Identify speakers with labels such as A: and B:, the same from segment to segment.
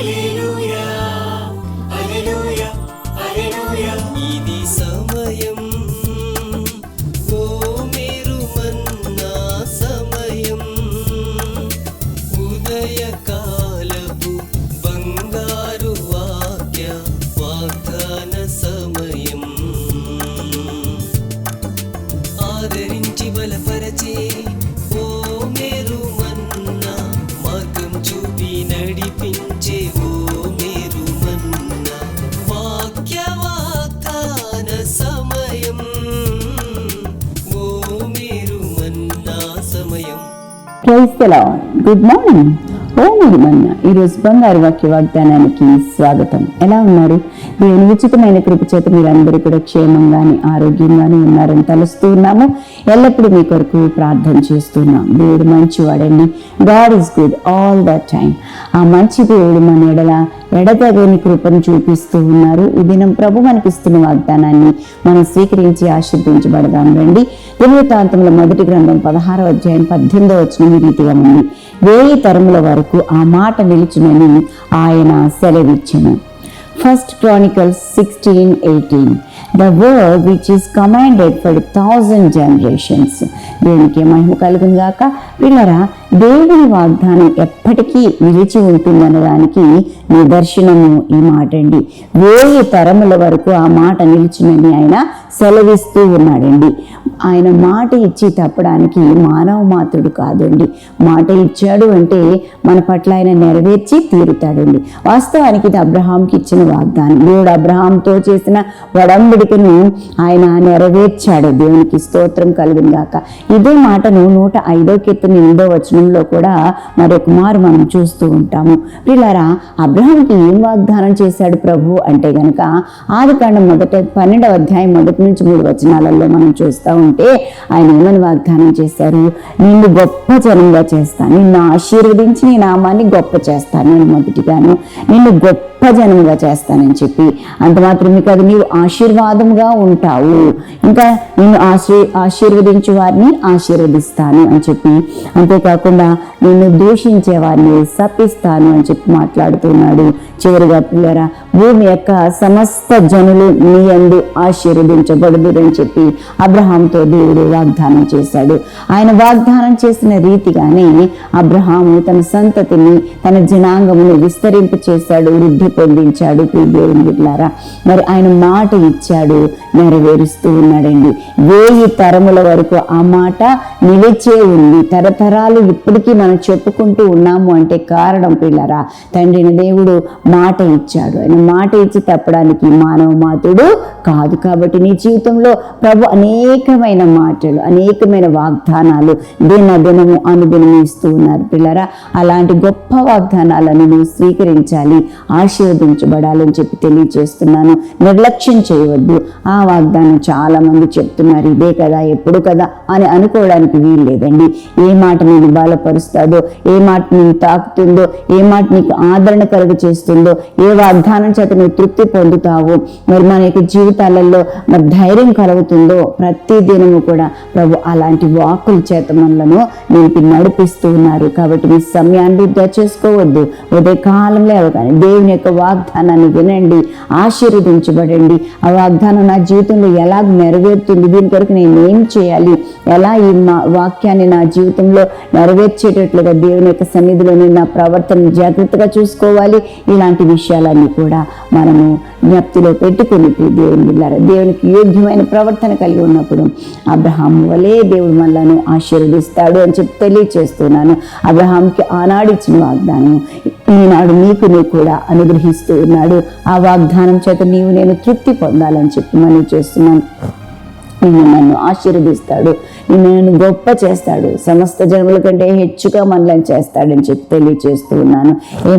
A: ఇది Praise. Good morning. Oh, నేను మన్న
B: ఈరోజు బంగారు వాక్య వాగ్దానానికి స్వాగతం. ఎలా ఉన్నారు? దేవుని ఉచితమైన కృప చేత మీరందరూ కూడా క్షేమంగాని ఆరోగ్యంగాని ఉన్నారని తలుస్తూ ఉన్నాము. ఎల్లప్పుడూ మీ కొరకు ప్రార్థన చేస్తున్నాం. దేవుడు మంచివాడండి. God is good all the time ఆ మంచి దేవుడు మన ఎడల ఎడతగని కృపను చూపిస్తూ ఉన్నారు. ఈ దినం ప్రభు మనకిస్తున్న వాగ్దానాన్ని మనం స్వీకరించి ఆశీర్దించబడదాం రండి. దివ్యతాంతంలో మొదటి గ్రంథం పదహారో అధ్యాయం పద్దెనిమిదో వచ్చిన ఈ రీతిగా ఉంది. వేయి తరముల వరకు ఆ మాట నిలుచునని ఆయన సెలవిచ్చెను. First Chronicles sixteen eighteen the word which is commanded for thousand generations దేవునికి మహిమ కలుగును గాక. పిల్లరా దేవుని వాగ్దానం ఎప్పటికీ నిలిచి ఉంటుందనడానికి నిదర్శనము ఈ మాట అండి వేయి తరముల వరకు ఆ మాట నిలిచినని ఆయన సెలవిస్తూ ఉన్నాడండి. ఆయన మాట ఇచ్చి తప్పడానికి మానవ మాత్రుడు కాదండి. మాట ఇచ్చాడు అంటే మన పట్ల ఆయన నెరవేర్చి తీరుతాడండి. వాస్తవానికి ఇది అబ్రహాంకి ఇచ్చిన వాగ్దానం. దేవుడు అబ్రహాంతో చేసిన వడంబడికను ఆయన నెరవేర్చాడు. దేవునికి స్తోత్రం కలుగును ఇదే మాటను నూట ఐదో కీర్తన ఎనిమిదో వచనంలో కూడా మరొక మారు మనం చూస్తూ ఉంటాము. పిల్లరా అబ్రహాంకి ఏం వాగ్దానం చేశాడు ప్రభు అంటే గనక ఆదికాండం మొదట పన్నెండవ అధ్యాయం మొదటి నుంచి మూడు వచనాలలో మనం చూస్తూ ఉంటాం. అంటే ఆయన ఏమని వాగ్దానం చేశారు. నిన్ను గొప్ప జనంగా చేస్తాను నిన్ను ఆశీర్వదించి నీ నామాన్ని గొప్ప చేస్తాను నేను మొదటిగాను. నిన్ను గొప్ప జనంగా చేస్తానని చెప్పి. అంత మాత్రమే కాదు నీవు ఆశీర్వాదంగా ఉంటావు. ఇంకా నిన్ను ఆశీ ఆశీర్వదించే వారిని ఆశీర్వదిస్తాను అని చెప్పి. అంతేకాకుండా నిన్ను దూషించే వారిని శపిస్తాను అని చెప్పి మాట్లాడుతున్నాడు చివరిగా పిల్లరా భూమి యొక్క సమస్త జనులు మీ అందు ఆశీర్వదించబడుదురని చెప్పి అబ్రహాంతో దేవుడు వాగ్దానం చేశాడు. ఆయన వాగ్దానం చేసిన రీతిగానే అబ్రహాము తన సంతతిని తన జనాంగమును విస్తరింప చేశాడు వృద్ధి పొందించాడు. ప్రియ దేవుని బిడ్లారా మరి ఆయన మాట ఇచ్చాడు నెరవేరుస్తూ ఉన్నాడండి. వేయి తరముల వరకు ఆ మాట నిలిచే ఉంది. తరతరాలు ఇప్పటికీ మనం చెప్పుకుంటూ ఉన్నాము అంటే కారణం పిల్లరా తండ్రిని దేవుడు మాట ఇచ్చాడు. ఆయన మాట ఇచ్చి తప్పడానికి మానవ మాతుడు కాదు కాబట్టి నీ జీవితంలో ప్రభు అనేకమైన మాటలు అనేకమైన వాగ్దానాలు దినదినము అనుదినము ఇస్తూ ఉన్నారు పిల్లరా. అలాంటి గొప్ప వాగ్దానాలను నువ్వు స్వీకరించాలి ఆశీర్వదించబడాలని చెప్పి తెలియజేస్తున్నాను. నిర్లక్ష్యం చేయవద్దు. ఆ వాగ్దానం చాలా మంది చెప్తున్నారు ఇదే కదా ఎప్పుడు కదా? అని అనుకోవడానికి వీలు లేదండి. ఏ మాట నేను బలపరుస్తాదో ఏ మాట నేను తాకుతుందో ఏ మాట నీకు ఆదరణ కలుగ చేస్తుందో ఏ వాగ్దానం చేత నువ్వు తృప్తి పొందుతావు. మరి మన యొక్క జీవితాలలో మరి ధైర్యం కలుగుతుందో ప్రతి దినము కూడా ప్రభు అలాంటి వాకుల చేత మనలను నింపి నడిపిస్తూ ఉన్నారు. కాబట్టి మీ సమయాన్ని వృద్ధా చేసుకోవద్దు. ఉదయ కాలంలో దేవుని యొక్క వాగ్దానాన్ని వినండి ఆశీర్వదించబడండి. ఆ వాగ్దానం నా జీవితంలో ఎలా నెరవేరుతుంది? దీని కొరకు నేను ఏం చేయాలి? ఎలా ఈ మా వాక్యాన్ని నా జీవితంలో నెరవేర్చేటట్లుగా దేవుని యొక్క సన్నిధిలో నేను నా ప్రవర్తన జాగ్రత్తగా చూసుకోవాలి? ఇలాంటి విషయాలన్నీ కూడా మనము జ్ఞప్తిలో పెట్టుకుని దేవుని బిడ్డారు దేవునికి యోగ్యమైన ప్రవర్తన కలిగి ఉన్నప్పుడు అబ్రహాం వలే దేవుడు మనలను ఆశీర్వదిస్తాడు అని చెప్పి తెలియచేస్తున్నాను. అబ్రహాంకి ఆనాడిచ్చిన వాగ్దానం ఈనాడు నీకు నీకు కూడా అనుగ్రహిస్తూ ఉన్నాడు. ఆ వాగ్దానం చేత నీవు నేను తృప్తి పొందాలని చెప్పి మనం చేస్తున్నాను. నిన్ను నన్ను ఆశీర్వదిస్తాడు. నిన్ను నన్ను గొప్ప చేస్తాడు. సమస్త జన్మల కంటే హెచ్చుగా మనలను చేస్తాడని చెప్పి తెలియచేస్తూ ఉన్నాను. ఏ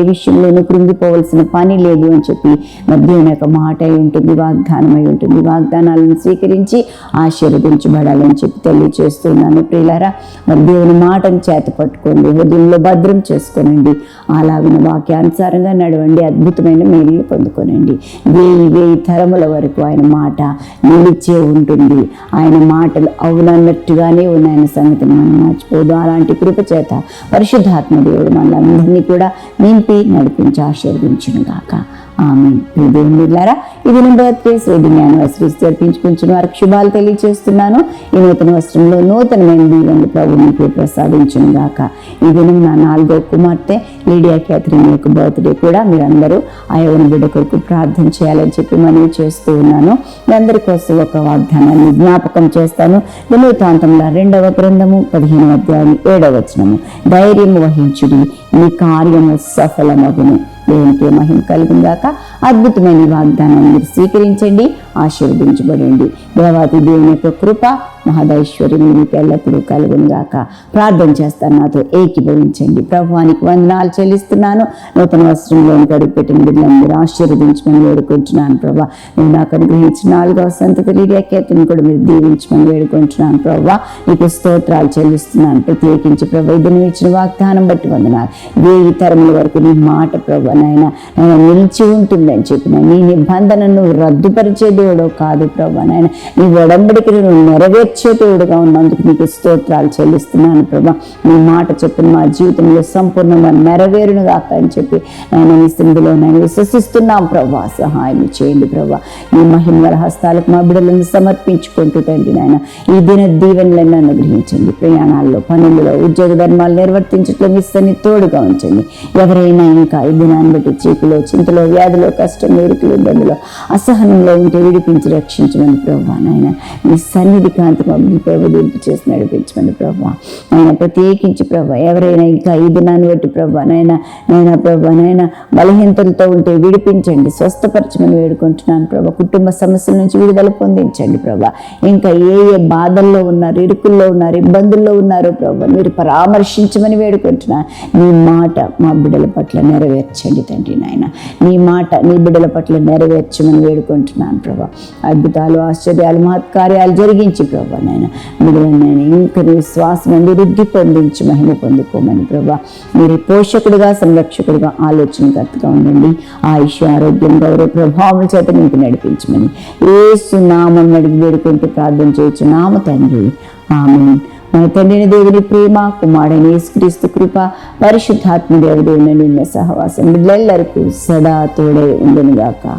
B: ఏ విషయంలోనూ కృంగిపోవలసిన పని లేదు అని చెప్పి మధ్యాహ్నం ఒక యొక్క మాట అయి ఉంటుంది వాగ్దానం అయి ఉంటుంది. వాగ్దానాలను స్వీకరించి ఆశీర్వదించబడాలని చెప్పి తెలియచేస్తున్నాను ప్రియులారా మరి దేవుని మాటను చేత పట్టుకోండి. హృదయంలో భద్రం చేసుకోనండి. అలాగిన వాక్యానుసారంగా నడవండి. అద్భుతమైన మేలు పొందుకోనండి. వేయి వేయి తరముల వరకు ఆయన మాట నిలిచే ఉంటుంది. ఆయన మాటలు అవునన్నట్టుగానే ఉన్న ఆయన సంగతిని మనం మర్చిపోదు. అలాంటి కృప చేత పరిశుద్ధాత్మ దేవుడు మనందరినీ కూడా నింపి నడిపించి ఆశీర్వదించును గాక. ఆమె దేవుని బిడ్డలారా ఇది నేను బర్త్డే వెడ్డింగ్ యానివర్సరీస్ జరిపించుకుంటున్న వారికి శుభాలు తెలియజేస్తున్నాను ఈ నూతన వస్త్రంలో నూతనమైన దీవెనలు ప్రభు మీకు ప్రసాదించిన గాక. ఈ దినం నా నాలుగో కుమార్తె లీడియా క్యాథరిన్ యొక్క బర్త్డే కూడా మీరందరూ ఆ యవన బిడ్డ కొరకు ప్రార్థన చేయాలని చెప్పి మనవి చేస్తూ ఉన్నాను. మీ అందరి కోసం ఒక వాగ్దానాన్ని జ్ఞాపకం చేస్తాను. వినూతాంతంలో రెండవ గ్రంథము పదిహేనవ అధ్యాయం ఏడవ వచనము. ధైర్యం వహించుడి మీ కార్యము సఫలమగును. దేవునికి మహిమ కలుగును గాక అద్భుతమైన వాగ్దానాన్ని మీరు స్వీకరించండి ఆశీర్వదించబడండి. దేవాతి దేవుని యొక్క కృప మహదైశ్వర్యం మీకు ఎల్లప్పుడూ కలుగునుగాక. ప్రార్థన చేస్తాను నాతో ఏకీభవించండి. ప్రభువానికి వందనాలు చెల్లిస్తున్నాను. నూతన వస్త్రంలో గడిపెట్టిన బిడ్డలందరూ మీరు ఆశీర్వదించమని వేడుకుంటున్నాను ప్రభా. నేను నాకు అనుగ్రహించిన నాలుగవ సంత లీడియా కూడా మీరు దీవించమని వేడుకుంటున్నాను ప్రభా. నీకు స్తోత్రాలు చెల్లిస్తున్నాను. ప్రత్యేకించి ప్రభా ఇది నువ్వు ఇచ్చిన వాగ్దానం బట్టి వందనాలు. వేయి తరముల వరకు నీ మాట ప్రభా నాయన నాయన నిలిచి ఉంటుందని చెప్పిన నీ నిబంధనను రద్దుపరిచే దేవుడో కాదు ప్రభా నాయన. నీ ఒడంబడికి నువ్వు నెరవేర్చే దేవుడుగా ఉన్నందుకు నీకు స్తోత్రాలు చెల్లిస్తున్నాను ప్రభా. నీ మాట చెప్పిన మా జీవితంలో సంపూర్ణంగా నెరవేరును గాక అని చెప్పి నేను ఈ స్థితిలో నేను విశ్వసిస్తున్నాం ప్రభా. సహాయం చేయండి ప్రభా. ఈ మహిమల హస్తాలకు మా బిడ్డలను సమర్పించుకుంటూ తండ్రి నాయన ఈ దిన దీవెనలను అనుగ్రహించండి. ప్రయాణాల్లో పనులలో ఉద్యోగ ధర్మాలు నిర్వర్తించట్లో మీ సన్ని తోడుగా ఉంచండి. ఎవరైనా ఇంకా ఈ దినాన్ని బట్టి చీకులో చింతలో వ్యాధిలో కష్టం ఇరుకులు ఇబ్బందులు అసహనంలో ఉంటే విడిపించి రక్షించమని ప్రభా నాయన మీ సన్నిధి కాంతి మమ్మల్ని ప్రభుదింపు చేసి నడిపించమని ప్రభా. ఆయన ప్రత్యేకించి ప్రభా ఎవరైనా ఇంకా ఈ దినాన్ని బట్టి ప్రభా నాయన నాయన ప్రభా నాయన బలహీనతలతో ఉంటే విడిపించండి స్వస్థపరచమని వేడుకుంటున్నాను ప్రభా. కుటుంబ సమస్యల నుంచి విడుదల పొందించండి ప్రభా. ఇంకా ఏ ఏ బాధల్లో ఉన్నారు ఇరుకుల్లో ఉన్నారు ఇబ్బందుల్లో ఉన్నారో ప్రభా మీరు పరామర్శించమని వేడుకుంటున్నాను. నీ మాట మా బిడ్డల పట్ల నెరవేర్చండి తండ్రి నాయన. నీ మాట నీ బిడ్డల పట్ల నెరవేర్చమని వేడుకుంటున్నాను ప్రభా. అద్భుతాలు ఆశ్చర్యాలు మహత్కార్యాలు జరిగించి ప్రభు. నాయన. బిడ్డలను ఇంకా నీ శ్వాసం అంది వృద్ధి పొందించి మహిమ పొందుకోమని ప్రభా. మీరు పోషకుడిగా సంరక్షకుడిగా ఆలోచనకర్తగా ఉండండి. ఆయుష్ ఆరోగ్యం గౌరవ ప్రభావం చేత మీకు నడిపించమని. ఏసు నామం అడిగి వేడుకుంటూ ప్రార్థన చేయొచ్చు నామ తండ్రి. ఆమె మన తండ్రిని దేవుని ప్రేమ కుమారుడైన యేసుక్రీస్తు కృప పరిశుద్ధాత్మ దేవుడు నిన్న సహవాసం బిడ్డలెల్లరికూ సదా తోడే ఉండును ఆమె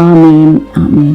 B: ఆమె ఆమె